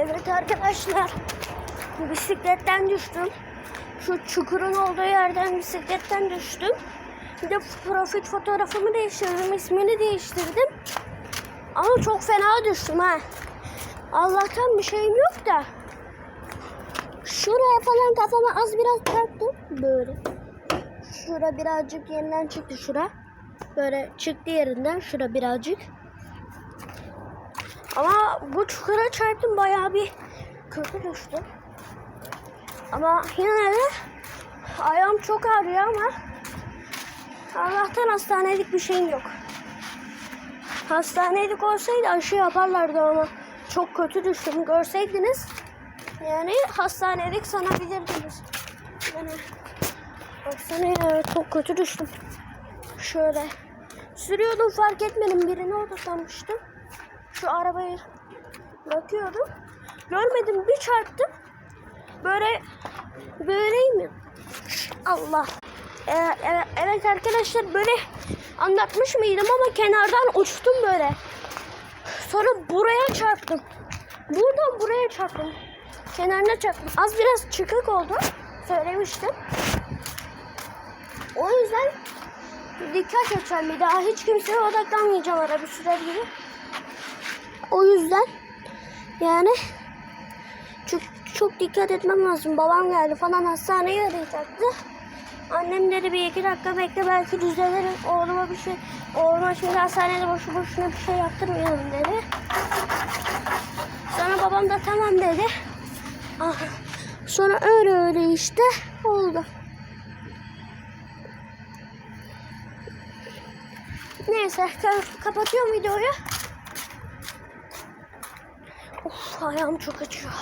Evet arkadaşlar. Bisikletten düştüm. Şu çukurun olduğu yerden bisikletten düştüm. Bir de profil fotoğrafımı değiştirdim. ismini değiştirdim. Ama çok fena düştüm ha. Allah'tan bir şeyim yok da. Şuraya falan kafama az biraz çarptım. Böyle. Şura birazcık yeniden çıktı şura. Böyle çıktı yerinden şura birazcık. Ama bu çukura çarptım bayağı bir kötü düştü. Ama yine de ayağım çok ağrıyor ama Allah'tan hastanelik bir şeyim yok. Hastanelik olsaydı aşı yaparlardı ama çok kötü düştüm. Görseydiniz yani hastanelik sanabilirdiniz. Yani baksana ya çok kötü düştüm. Şöyle sürüyordum fark etmedim birini sanmıştım. Şu arabayı bakıyordum. Görmedim bir çarptım. Böyle böyleyim. Allah. Ee, evet, arkadaşlar böyle anlatmış mıydım ama kenardan uçtum böyle. Sonra buraya çarptım. Buradan buraya çarptım. Kenarına çarptım. Az biraz çıkık oldu. Söylemiştim. O yüzden dikkat edeceğim bir daha. Hiç kimseye odaklanmayacağım araba sürer gibi. O yüzden yani çok, çok dikkat etmem lazım. Babam geldi falan hastaneye arayacaktı. Annem dedi bir iki dakika bekle belki düzelirim. Oğluma bir şey, oğluma şimdi hastanede boşu boşuna bir şey yaptırmayalım dedi. Sonra babam da tamam dedi. Ah, Sonra öyle öyle işte oldu. Neyse ka- kapatıyorum videoyu. Ayağım çok acıyor.